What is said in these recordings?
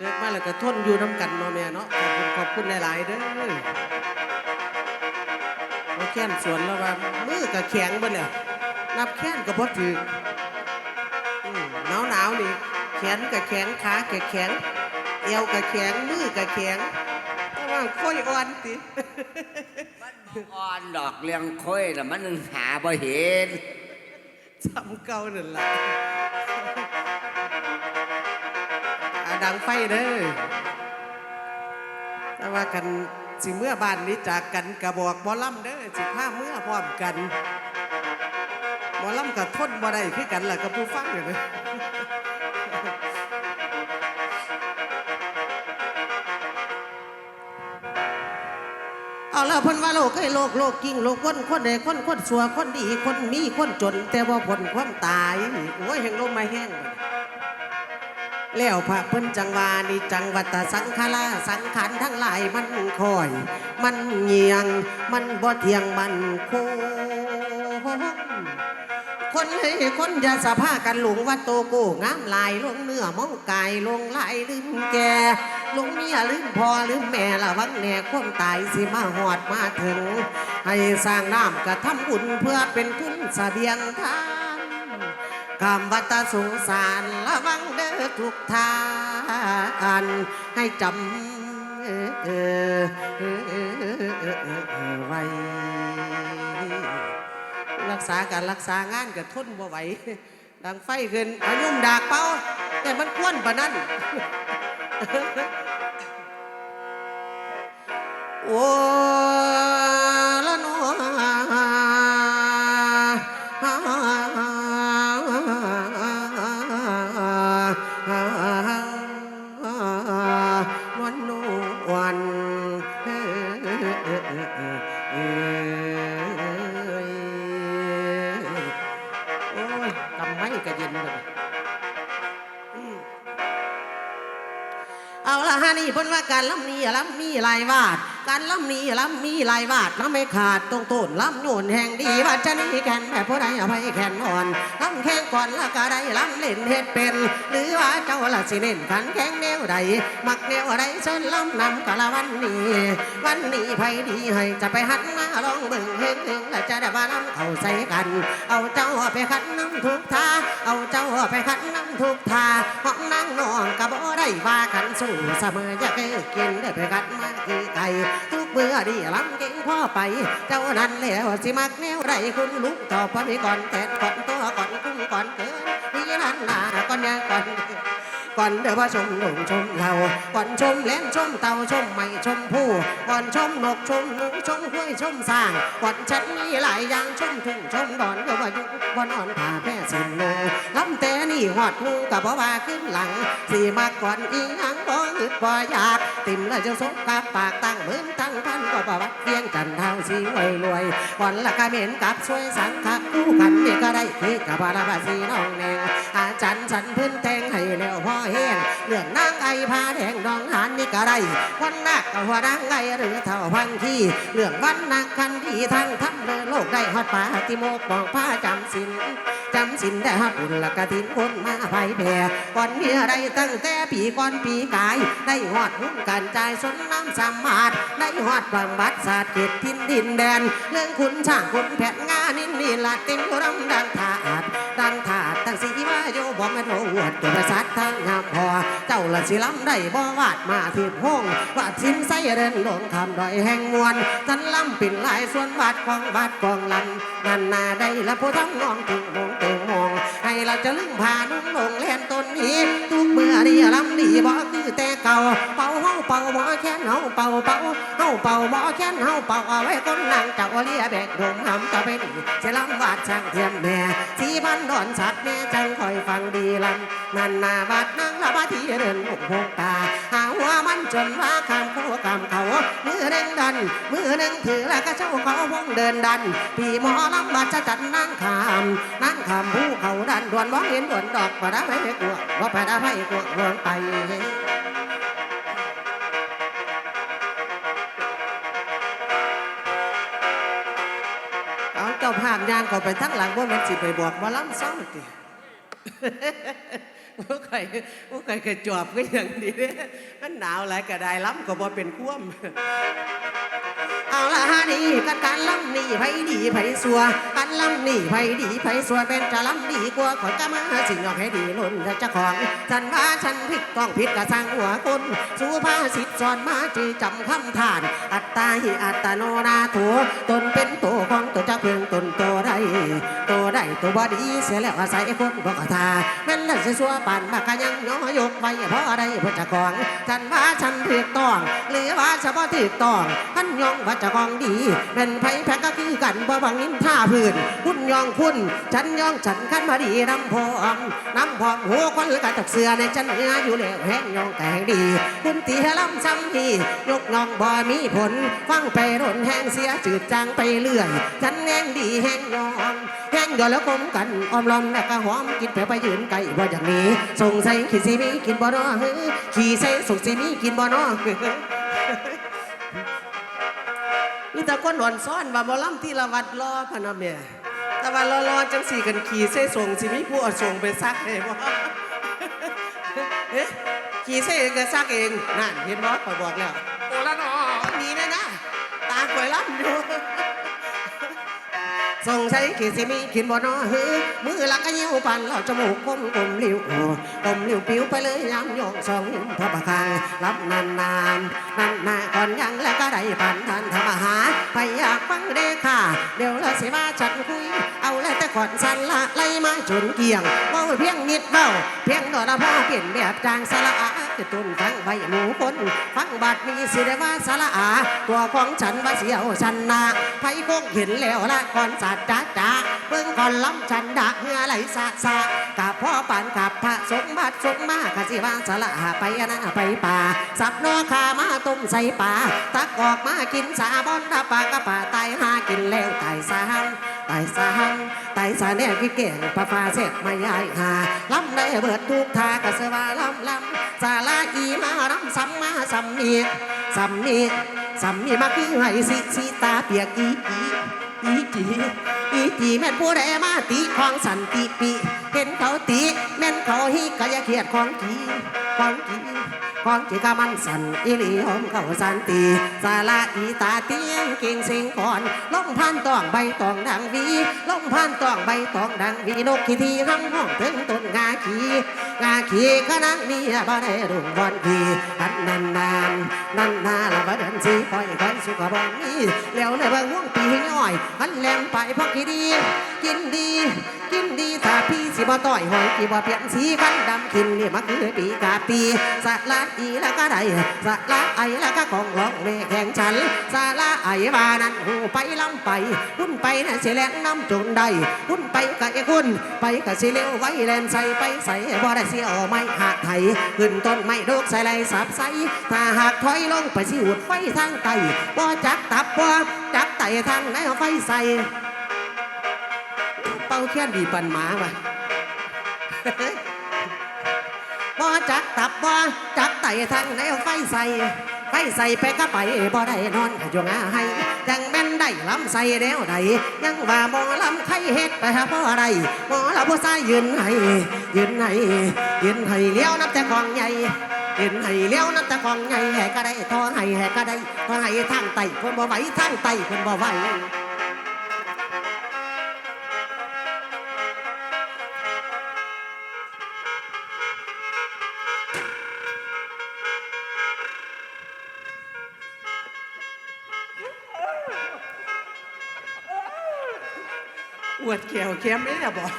เลิกมาแล้วก็ทนอยู่น้ำกันเนาะแม่เนาะขอบคุณขอบคุณหลาย ๆ เด้อมาแค้นสวนแล้วว่ามือก็แข็งไปแล้วนับแค้นก็พอถือหนาวหนาวๆนี่แขนก็แข็งขาก็แข็งเอวก็แข็งมือก็แข็งแต่ว่าค่อยอ่อนติมันบ่อ่อนดอกเลี้ยงค่อยน่ะมันหาบ่เห็นสำเก่านั่นล่ะ ดังไฟเด้อแต่ว่ากันสิเมื่อบ้านนี้จากกันกระบอกบอล่ำเด้อสิผ้าเมื่อพร้อมกันบอล่ำกับทนบ่ได้คือกันละกับผู้ฟังเนี่ยนะเอาแล้วพิ่นว่าโลกไอ้โลกโลกกิ้งโลกคนคนใดคนคนสัวคนดีคนมีคนจน แต่ว่าผลความตายโอ้ยแห่งลมมาแห้งบัด แล้วพระเพิ่นจังวานี่จังวัตสังขาราสังขารทั้งหลายมันคอย มันเงียง มันบ่เที่ยงมันคงคนให้คนอย่าสะพากันหลงว่าโตโกงามลายลงเนื้อมองกายลงลายลืมแก่ลงเมียลืมพอลืมแม่ละวังแน่คนตายสิมาหอดมาถึง ให้สร้างน้ำกระทำบุญเพื่อเป็นทุนเสบียงทานคำวัตสงสารระวัง ทุกทานให้จำไว้ รักษาการรักษางานกับทุนบ่ไหวดังไฟขึ้นอายุ่มดากเป้า แต่มันควนปะนั่นโอ้ เพิ่นว่าการล่ำนี้ล่ำมีหลายวาด การล่ำนี้ล่ำมีหลายวาดน้ำไม่ขาดตรงต้นล่ำโยนแห่งดีว่าจะนี่แขนแบบผู้ใดอภัยแขนอ่อนล่ำแข้งก่อนและก็ได้ล่ำเล่นเฮ็ดเป็น หรือว่าเจ้าละสิเล่นขันแข้งแนวใดมักแนวใดเชิญล่ำนำกะละวันนี้ วันนี้ไผดีให้จะไปหันมาลองเบิ่งเฮงเฮงและจะได้ว่าล่ำเข้าใส่กัน เอาเจ้าไปขันน้ำทุกท่าเอาเจ้าไปขันน้ำทุกท่าห้องนั่งนอนกะบ่ได้ว่ากันสู้เสมออยากให้กินได้ไปขันมาคือไก่ทุกเบื่อดีล้ำเก่งพ่อไป เจ้านั้นแล้วสิมักแนวไรคุณลุกตอบพอมีก่อนแทนก่อนตัวก่อนกุ้งก่อนเกินนี่นั่นน่ะก่อนยังก่อน ก่อนเดี๋ยวว่าชมหนุ่มชมเราก่อนชมแหลมชมเต่าชมไม่ชมผู้ก่อนชมนกชมหนูชมห้วยชมสร้างก่อนฉันมีหลายอย่างชมทุ่งชมดอนก็ว่ายู่บ่นอนผ่าแพ่สินโลลำแต่นี่หอดมูกับบ่ว่าขึ้นหลังสีมาก่อนอีหยังบ่อึดบ่อยากติ่มแล้วจะสกกับปากตั้งเหมือนตั้งพันก็บ่วัดเพียงจันเทาสีรวยรวยก่อนละกะเหม็นกับช่วยสังคัคู่กันนี่ก็ได้คือกับบาราบาสีน้องแนงอาจารย์ฉันพื้นแทงให้แล้วพ่อแห้งเรื่องนางไอพาแดงน้องหานนี่ก็ได้วันนักกับหัวนางไอหรือเท่าพังที่ เรื่องวันนักคันที่ทางทำเลยโลกได้ฮอดป่าติโมกมองผ้าจำสินจำสินได้ฮับอุ่นละกะทินคนมาไผแผ่ก่อนเมียได้ตั้งแต่ปีก่อนปีกาย ได้หอดหุ้นกันใจายสนน้ำสามมาดได้หอดบำบัดศาสตร์เกตทินดินแดน เรื่องคุณช่างคุณแผนงานนินนี่ละติงรำดังถาดดังถาดตั้งสีว่าโยบอมไม่รู้วดตัวประสา ละสิลำได้บ่วาดมาที่ห้องวาดสินใสเรนหลงคำดอยแห่งมวลฉันลำปิ่นลายส่วนวาดของวาดกองลันันนาได้ละผู้ทั้งมองถึงมงเต็มอง ให้เราจะลึงพานุ่งลงแลนต้นนี้ทุกเมื่อนี่ลำดีบ่คือแต่เก่าเป่าเฮาเป่าบ่แค่นเฮาเป่าเป่าเฮาเป่าบ่แค่นเฮาเป่าเอาไว้คนนั่งเจ้าเลียแบกดงหำจะไปดีจะลำวาดช่างเทียมแม่สีพันดอนสัตว์แม่จังคอยฟังดีลำนันนาบาดนางละบาทีเดินหกหกตาหาว จนว่าคำคู่คำเขามือหนึ่งดัน มือหนึ่งถือแล้วก็เจ้าเขาวงเดินดันพี่หมอลำบาดจะจัดนั่งขามนั่งขามผู้เขาดันด่วนว่าเห็นด่วนดอกปะดาไม่กลัวว่าปะดาไม่กลัวลงไปเอาเจ้าภาพยางเขาไปทั้งหลังว่ามันสิไปบอกว่าล้ำเศร้าติ บ่เคยบ่เคยกระจอบก็อย่างนี้เด้มันหนาวหลายกระได้ล้ำก็บ่เป็นคว่ำ เอาละฮะนี่กันการล้ำนี่ไผดีไผสัวกันล้ำนี่ไผดีไผสัวเป็นจะล้ำดีกว่าขอยก็มาสิงยอกให้ดีล้นเจ้าของฉันว่าฉันผิดต้องผิดกระสังหัวคนสุภาษิตสอนมาจือจำคำทาน อัตตาหิอัตโนนาโถตนเป็นตัวของตัวเจ้าเพียงตนตัวใดตัวใดตัวบอดีเสียแล้วอาศัยคนบอกทาแม่นแล้วสิสัวปานมากะยังย้อยกไวเพราะอะไรเพราะเจ้าของฉันว่าฉันถูกต้องหรือว่าเฉพาะถูกต้องท่านยองว่าเจะของดีเป็นไผแพ้ก็คือกันบ่บังนินท่าพื้นคุณยองคุณฉันยองฉันขันมาดีน้ำพองน้ำพองหัวคนกระตักเสือในฉันเนื้ออยู่แล้วแห้งยองแต่แห้งดี คุณตีให้ลำซ้ำทียกยองบ่มีผล ฟังไปรนแห้งเสียจืดจางไปเรื่อยฉันแห้งดีแห้งยองแห้งยอแล้วกลมกันออมลอมแล้วก็หอมกินไปไปยืนไก่บ่อย่างนี้สงสัยขี้ซีมีกินบ่นอขี้ใส่สงสีมีกินบ่นาะนี่แต่คนหวานซ้อนว่าบ่ล่ำที่ละวัดรอพะนะแม่แต่ว่ารอรอๆจังสี่กันขี่เส้ส่งสิมีผู้เอาส่งไปซักให้บ่เอ๊ะขี่เส้ก็ซักเองนั่นเห็นบ่ข่อยบอกแล้วโอ้ละเนาะหนีแน่นะตาข่อยล่ำอยู่ สงใช้ขีดสิมีขินบ่นอฮือมือลักก็เยี่ยวปันเราจมูกก้มกลมลิ้วโอ้กลมลิ้วปิ้วไปเลยย้ำยองสองนิ้วพระประคังรับนานนานนานนาก่อนยังแล้วก็ได้ปันทันทำอาหารไปอยากฟังเด้ค่ะ เดี๋ยวละสิมาฉันคุย เอาแล้วแต่ก่อนสันละไล่มาจนเกี่ยงเว้าเพียงนิดเว้าเพียงดอกละพ่อเปลี่ยนแบบจางสละอา จะตุนฟังใบหมูคนฟังบัดนี้สิได้ว่าสละอา ตัวของฉันว่าเสียวฉันนาไผคงเห็นแล้วละก่อนสัตว์จ้าจ้าเบิ่งก่อนล้ำฉันดะเหือไหลสะสะกับพ่อปานกับพระสมบัติสมมากสิว่าสละอาไปนะไปป่า สับนอขามาต้มใส่ป่าตักออกมากินสาบอนดาปากระป่าตายหากินแล้วตายสาหังตายสาหังตายสาแน่กี่เก่งปลาฟ้าเสร็จไม่ยายหาลำได้เบิดทุกทากะเสวาลำลำสาลาอีมารำสัมมาซ้ำนี่ซ้ำนี่ซ้ำนี่มาคือให้สิสิตาเปียกอีอีอีกีอีกีแม่นผู้ใดมาตีของสันติปีเห็นเขาตีแม่นเขาฮีกะยาเขียดของกีของกี ของจีกามันสันอีหลีหอมเข้าสันตีสาลาอีตาเตียงเก่งเสียงก่อนล่องพันตองใบตองดังวีล่องพันตองใบตองดังวีนกขี้ทีห้ำห้องถึงต้นงาขีงาขีก็นังเมียบ่ได้รุ่งบอนพีอันนานนานนันนาละบ่เดินสีคอยคอยสุขบ่มีแล้วเลยบิ่งห่วงปีย่อยอันแหลมไปพอขี้ดีกินดี กินดีถ้าพี่สิบ่ต่อยหอยกี่บ่เปลี่ยนสีกันดำขินนี่มันคือปีกาปีสะลาอีแล้วก็ได้สะลาไอแล้วก็ของร้องเมแข่งฉันสะลาไอว่านั้นหูไปลำไปหุ่นไปนั่นสิแลงน้ำจนได้หุ่นไปกับไอ้คุณไปกับสิเลี้ยวไว้แลนใส่ไปใส่บ่ได้เสียเอไม้หักไถขึ้นต้นไม้โดกใส่ไรสับใส่ถ้าหากถอยลงไปสิหุดไฟทางไตบ่จักตับบ่จักไตทางไหนเอาไฟใส่าแค่ดีปันหมาว่ะบ่จักตับบ่จักไตทางไหนเอาไฟใส่ไฟใส่ไปก็ไปบ่ได้นอนอยู่งาให้จังแม่นได้ลำใส่แล้วใดยังว่าบ่ลำไข่เฮ็ดไปหาบ่อะไรบ่ละผู้ชายยืนให้ยืนให้ยืนให้เลี้ยวนับแต่กองใหญ่ยืนให้เลี้ยวนับแต่กองใหญ่แห่ก็ได้ทอให้แห่ก็ได้ทอให้ทางไตเพิ่นบ่ไหวทางไตเพิ่นบ่ไหว อวดแขวแคมไม่ได้บอก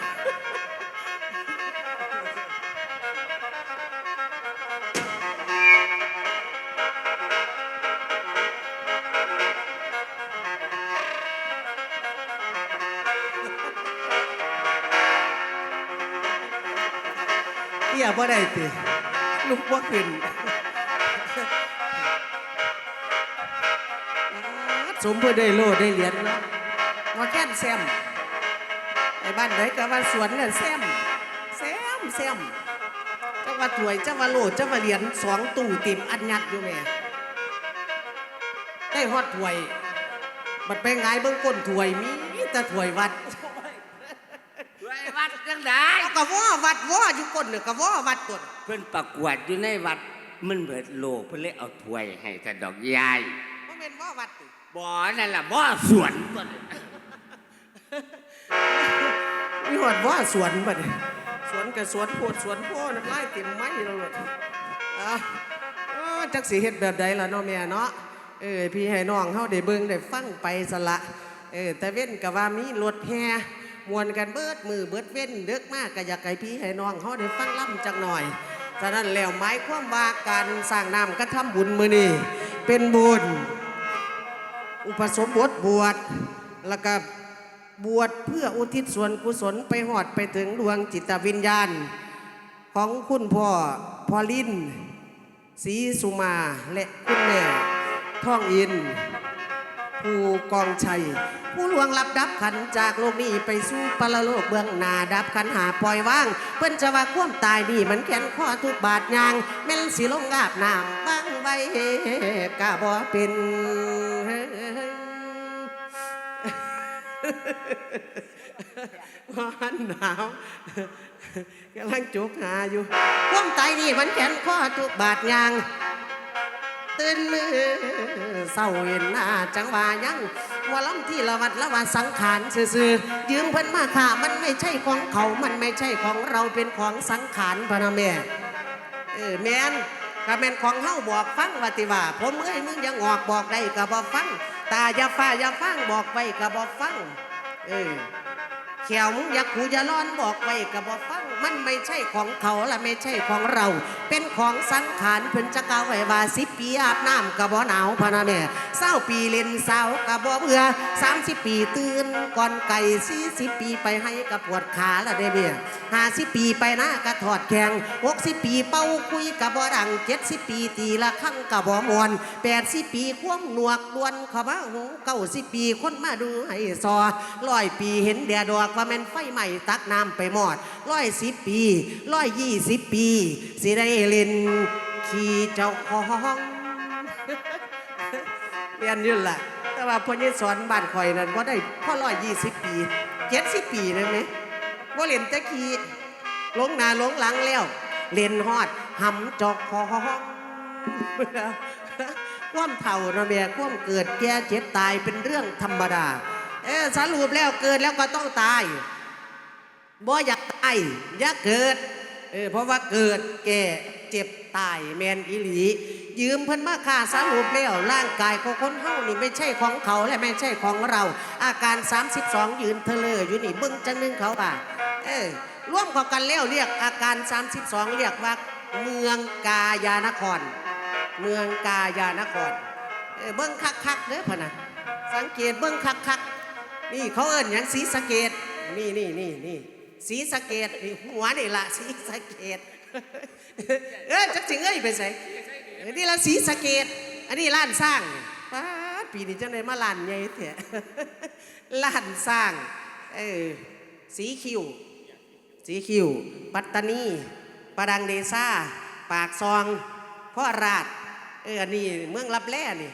เอี่ยบ่ได้ติลุกบ่ขึ้นสมเพื่อได้โลดได้เหรียญเนาะมาแค่นแซม บ้านไหนก็ว่าสวนน่ะแซมแซมแซมเจ้าว่าถวยเจ้าว่าโลดเจ้าว่าเหรียญสองตู้ติ่มอันยัดอยู่แม่ได้ฮอดถวยบัดไปไงายเบิ่งก้นถวยมีแต่ถวยวัดด้วยวัดเดจังได้เอากะว่าวัดว่าอยู่ก้นเนี่ยกะว่าวัดก้นเพิ่นประกวดอยู่ในวัดมันเบิดโลกเพิ่นเลยเอาถ้วยให้แต่ดอกยายบ่แม่นว่าวัดติบ่นั่นล่ะบ่สวนก่อน มีหอดว่าสวนบัดนี้สวนกับสวนโพดสวนโพดน้ำลายเต็มไม้แล้วหมดอะจักสิเฮ็ดแบบใดล่ะเนาะแม่เนาะเออพี่ให้น้องเฮาได้เบิ่งได้ฟังไปสละเออแต่เว้นก็ว่ามีรถแห่มวนกันเบิดมือเบิดเว้นเดึกมากก็อยากให้พี่ให้น้องเฮาได้ฟังล่ำจักหน่อยฉะนั้นแล้วหมายความว่าการสร้างน้ำกระทำบุญมือนี้เป็นบุญ อุปสมบทบวชแล้วก็ บวชเพื่ออุทิศส่วนกุศลไปหอดไปถึงดวงจิตวิญญาณ ของคุณพ่อพอลินศรีสุมาและคุณแม่ท่องอินผู้กองชัย ผู้ลวงลับดับขันจากโลกนี้ไปสู่ปรโลกเบื้องหน้าดับขันหาปล่อยว่าง เพิ่นจะว่าความตายนี่มันแขนข้อทุกบาทยางแม่นสิลงอาบน้ำบ้างไว้กะบ่เป็น วันหนาวกำลังจุกหาอยู่ความตายนี่มันแขนข้อทุกบาทยางตื่นมือเศร้าเห็นหน้าจังว่ายังว่าล้ำที่ละวัดละว่าสังขารซื่อๆยืมเพิ่นมาค่ะมันไม่ใช่ของเขา มันไม่ใช่ของเราเป็นของสังขารพนะแม่เออแมนก็แมนของเฮาบอกฟังว่าติว่าผมเอ้ยมึงอยังออกบอกได้ก็บอกฟัง ตาอย่าฟ้าอย่าฟังบอกไปกับอกฟัง เออเขียวมึงอย่าขู่อย่าร้อนบอกไปกับบอกฟัง มันไม่ใช่ของเขาและไม่ใช่ของเรา เป็นของสังขารเพิ่นจะกล่าวไว้ว่าสิปีอาบน้ำก็บ่หนาวพะนะแม่เศร้าปีเล่นเศร้าก็บ่เบื่อสามสิบปีตื่นก่อนไก่สี่สิบปีไปให้ก็ปวดขาละเด้เบี้ยห้าสิบปีไปน้าก็ถอดแขงหกสิบปีเป้าคุยก็บ่ดังเจ็ดสิบปีตีละครั้งก็บ่มวนแปดสิบปีควงหนวกดวนเข้ามาหูเก้าสิบปีคนมาดูให้ซอร้อยปีเห็นแดดดอกว่าแม่นไฟใหม่ตักน้ำไปหมอดร้อยสิบปีร้อยยี่สิบปี สิได้เล่นขี่เจ้าของเรียนยุ่นล่ะ แต่ว่าพ่อยี่สอนบ้านข่อยนั้นว่าได้พ่อร้อยยี่สิบปีเจ็ดสิบปีเลยไหมว่าเล่นตะขี่ลงหนาลงหลังแล้ว เล่นฮอดหำจอกคองความเท่าระเบียความเกิดแก่เจ็บตายเป็นเรื่องธรรมดา เออสรุปแล้วเกิดแล้วก็ต้องตาย บ่อยากตายอยากเกิดเออเพราะว่าเกิดแก่เจ็บตายแมนอีหลี ยืมเพิ่นมาค่าสรุปแล้วร่างกายของคนเฮานี่ไม่ใช่ของเขาและไม่ใช่ของเรา อาการ 32 ยืนเทเลออยู่นี่เบิ่งจังนึงเขาป่ะเออร่วมเข้ากันแล้วเรียกอาการ 32 เรียกว่าเมืองกายานคร เมืองกายานครเออเบิ่งคักๆเด้อพะนะสังเกตเบิ่งคักๆนี่เขาเอิ้นหยังสีสะเกตนี่นี่นี่นี่ สีสะเกตนี่หัวนี่ละสีสะเกตเออจักสิเอ้ยไปใส่นี่ละสีสะเกตอันนี้ล้านสร้างป๊าดปีนี้จังไดมาล้านใหญ่เถอะล้านสร้างเออสีคิวสีคิวปัตตานีปาดังเดซ่าปากซองข้อราดเอออันนี้เมืองรับแร่นี่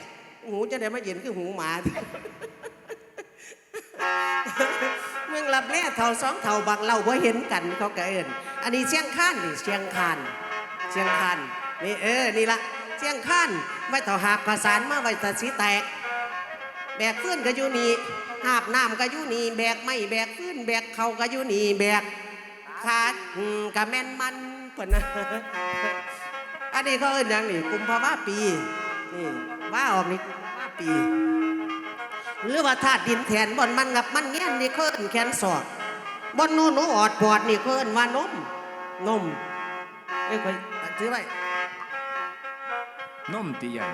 หูจะได้มาเย็นคือหูหมา มืองรับแร่เท่าสองเท่าบางเราบ่เห็นกันเขาก็เอินอันนี้เชียงคานนี่เชียงคานเชียงคานนี่เออนี่ละเชียงคานไว้เท่าหาบกระสานมาไว้ตะสีแตก แบกฟื้นก็อยู่นี่หาบน้ำก็อยู่นี่แบกไม้แบกฟื้นแบกเขาก็อยู่นี่แบกขาดกะแม่นมันเพิ่นนะอันนี้เขาเอิ้นหยังนี่กุมภาวะปีนี่ว่าออกนี่กุมภาวะปี หรือว่าธาตุดินแทนบอนมันกับมันเงี้ยนนี่เขาเอิ้นแขนศอกบอนนู่นหนูออดปอดนี่เขาเอิ้นว่านมนมเอ้ยคอยถือไว้นมติใหญ่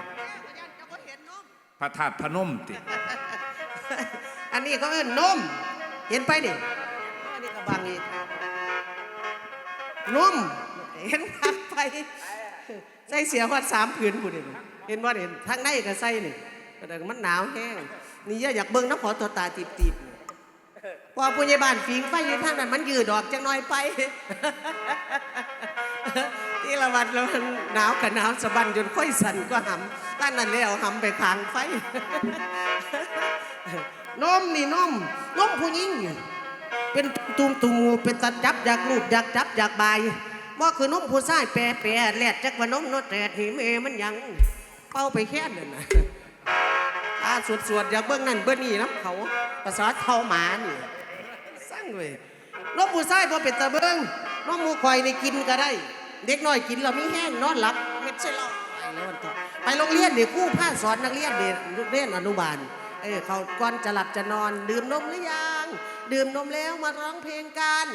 พระธาตุพนมติ อันนี้เขาเอิ้นนม เห็นไปนี่อันนี้ก็บางอีกนม เห็นพักไป ใส่เสียวัดสามผืนผู้เดียวเห็นว่าเห็นทางในก็ใส่นี่แต่มันหนาวแห้ง นี่อยาอยากเบิ่งน้ำขอตัวตาติบติบๆพอผู้ใหญ่บ้านฟิงไฟอยู่ทางนั้นมันยืดออกจังน้อยไป ที่ละวันแล้วมันหนาวกับหนาวสะบันจนค่อยสั่นก็หำตั้งนั้นแล้วหำไปขางไฟนมนี่นมนมผู้หญิงเป็นตุ่มตุ่มเป็นตาจับอยากลูบอยากจับอยากบายว่าคือนมผู้ชายแปรแปรแลดจักว่านมโนตแตดหีเมมันยังเป้าไปแค่นั้นนะ สวดสวดอยากเบิ้งนั่นเบิ้งนี่น้ำเขาภาษาเท่าหมานี่สร้างเลยนมผู้ชายพอเป็นตาเบิ้งนมหมูควายนี่กินก็ได้ เด็กน้อยกินเราไม่แห้งนอนหลับเม็ดใช่เราไปแล้วมันต่อไปโรงเรียนเด็กกู้ผ้าสอนนักเรียนเด็กเรียนอนุบาลเออเขาก่อนจะหลับจะนอน ดื่มนมหรือยังดื่มนมแล้วมาร้องเพลงกัน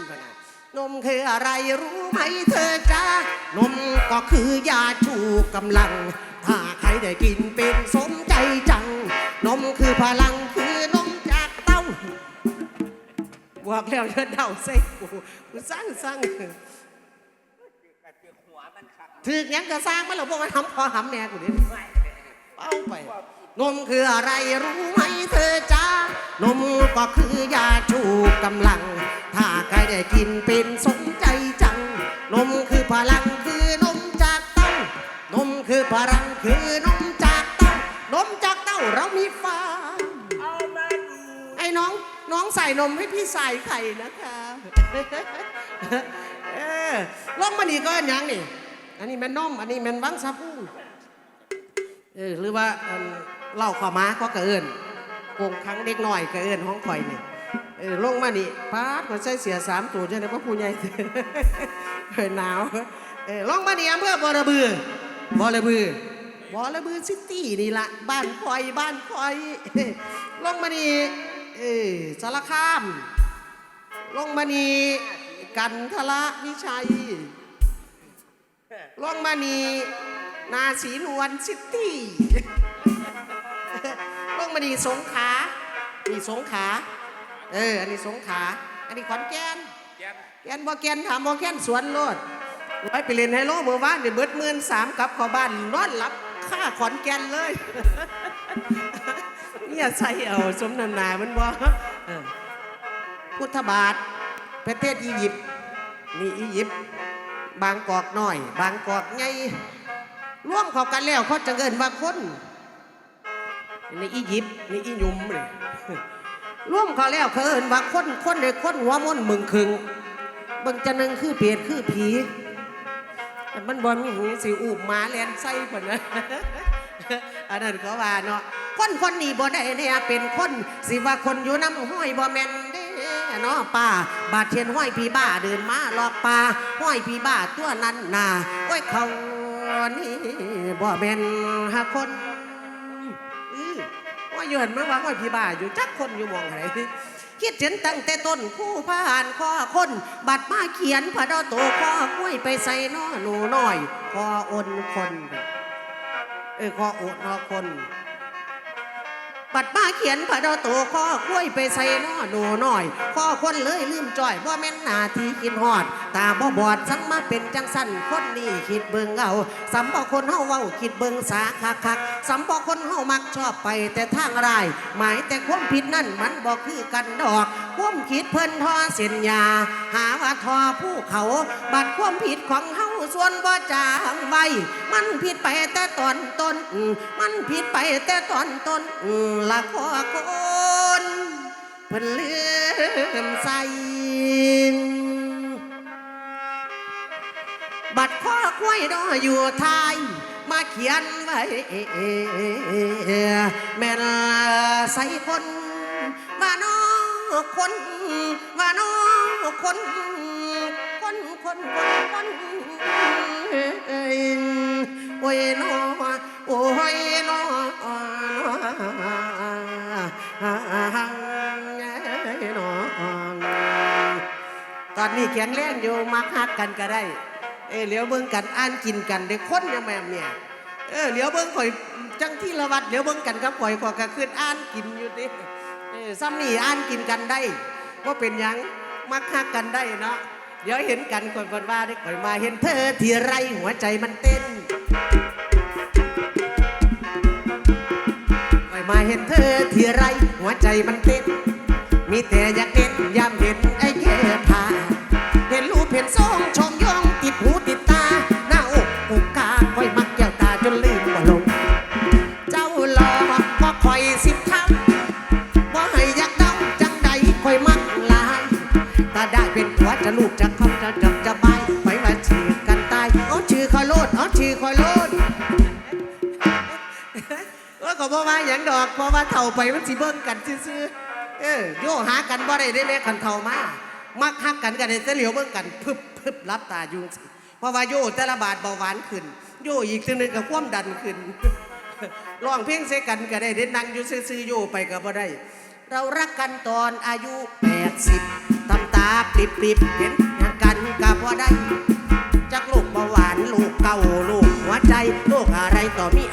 นมคืออะไรรู้ไหมเธอจ้านมก็คือยาชูกำลัง ถ้าใครได้กินเป็นสม นมคือพลังคือนมจากเต้าบอกแล้วจะเดาใส่กูกูสร้างสร้างถือยังก็สร้างมาแล้วพวกมันทำพอหำแม่กูดิเอาไป นมคืออะไรรู้ไหมเธอจ้านมก็คือยาชูกำลัง ถ้าใครได้กินเป็นสมใจจัง นมคือพลังคือนมจากเต้านมคือพลังคือนมจากเต้านมจาก เต้าเรามีฟ้าเอามาดูไอ้น้องน้องใส่นมให้พี่ใส่ไข่นะคะเออลองมานี่ก็อันหยังนี่ อันนี้แม่นนมอันนี้แม่นวังสะพุงเออหรือว่าอันเหล่าข้าวม้าก็กระเอินโกงครั้งเด็กน้อยกระเอินห้องข่อยนี่เออลงมานี่ปาดมันใส่เสียสามตัวใช่ไหมพระผู้ใหญ่เฮ้ยหนาวเออลงมานี่อำเภอบอระบือบอระบือ บอระบือซิตี้นี่ละบ้านคอยบ้านคอย ลงมานี่เออสารคาม ลงมานี่กันทละวิชัย ลงมานี่นาสีนวลซิตี้ ลงมานี่สงขานี่สงขา เออ อันนี้สงขา อันนี้ขอนแก่นแก่นบ่แก่นถามบ่แก่นสวนโลดไว้ไปเล่นไฮโลเมื่อวานนี่เบิดหมื่นสามกลับเข้าบ้านนอนหลับาขอนแก่นเลย เนี่ยใส่เอาสมน้ำหนามันบ่เออพุทธบาท ประเทศอียิปต์นี่อียิปต์บางกอกน้อย บางกอกใหญ่ร่วมเข้ากันแล้วเขาจะเงินว่าคนนี่อียิปต์ในอียุมเลยร่วมเขาแล้วเขาเอินว่าคนคนในคนหัวมนมึงคึงบิ่งจะนึงคือเปรตคือผี มันบอมีหูสิอูบหมาแลนไส้ปะนะอันนั้นเขาว่าเนาะคนคนนี้บ่ได้เนี่ยเป็นคนสิว่าคนอยู่น้ำห้อยบ่แม่นเด้เนาะป้าบาดเทียนห้อยพี่บ้าเดินมาหลอกป้าห้อยพี่บ้าตัวนั้นน่ะโอ้ยเขานี่บ่แม่นหาคนอือว่าเยินมาว่าว่าพี่บ้าอยู่จักคนอยู่มองไหน คิดเห็นตั้งแต่ต้นคู่ผ่านข้อคน บัดมาเขียนพระดอโตข้อกล้วยไปใส่น้อหนูน้อยคออนคน เออคออ้นอคน บัดมาเขียนพระดอโตข้อกล้วยไปใส่น้อหนูน้อยข้อคนเลยลืมจ่อยว่าแม่นนาทีกินหอด ตาบ่บอดสังมาเป็นจังสันคนนี้คิดเบิงเอาสำบ่คนเฮาเว้าคิดเบิงสาคักคักสำบ่คนเฮามักชอบไปแต่ทางราย หมายแต่ความผิดนั่นมันบ่คือกันดอกความคิดเพิ่นทอเส้นยา หาว่าทอผู้เขาบัดความผิดของเฮา ส่วนบ่จางไว้มันผิดไปแต่ตอนต้น มันผิดไปแต่ตอนต้นอืมละขอคนเพิ่นลืมใส่บัดข้อกล้วยดออยู่ไทยมาเขียนไว้แม่นใส่คนว่าน้อคนว่าน้อคนคน คนคนคนโอ้ยน้อโอ้ยน้อน้อตอนนี้แข็งแรงอยู่มักฮักกันก็ได้ เออเหลียวเบิ่งกันอ่านกินกันเด็กคนยังแม่เนี่ยเออเหลียวเบิ่งข่อยจังที่ละวัดเหลียวเบิ่งกันกับข่อยข่อยก็ขึ้นอ่านกินอยู่ดิเออซ้ำนี่อ่านกินกันได้ว่าเป็นยังมักฮักกันได้เนาะ เดี๋ยวเห็นกันคนคนว่าได้ก่อยมาเห็นเธอทีไรหัวใจมันเต้นก่อยมาเห็นเธอทีไรหัวใจมันเต้น มีแต่อยาก ลูกจะเข้าจะจับจะไปไปมาฉีกกันตายเอชื่อคอยโลดเอชื่อคอยโลดเออก็บ่ว่าหยังดอกเพราะว่าเฒ่าไปมันสิเบิ่งกันซื่อๆเออโยหากันบ่ได้ได้แม่คันเฒ่ามามักฮักกันก็ได้แต่เหลียวเบิ่งกันพึบพึบรับตาอยู่งเพราะว่าโยแต่ละบาทเบาหวานขึ้น โยอีกตัวหนึงก็ความดันขึ้นร้องเพลงใส่กันก็ได้เด่นนั่งอยู่ซื่อๆโยไปก็บ่ได้ เรารักกันตอนอายุ80ตาปริบปริบเห็นงานกันกับว่อได้ จักลูกเบาหวานลูกเก่าลูกหัวใจลูกอะไรต่อมี